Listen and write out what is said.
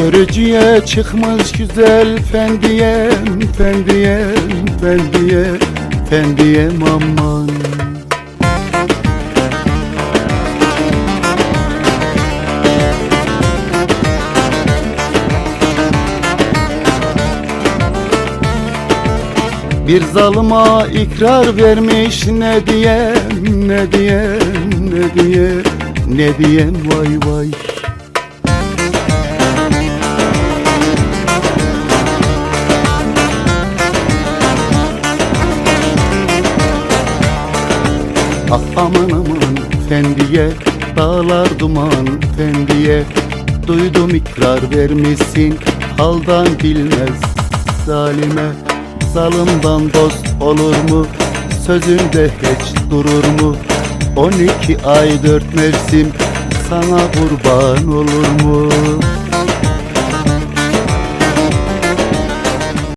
Görücüye çıkmış güzel fendiyem, fendiyem, fendiyem, fendiyem aman. Bir zalıma ikrar vermiş ne diyem, ne diyem, ne diyem, ne diyem vay vay Ah aman aman fendiye Dağlar duman fendiye Duydum ikrar vermişsin Haldan bilmez. Zalime Zalımdan dost olur mu? Sözünde hiç durur mu? 12 ay dört mevsim Sana kurban olur mu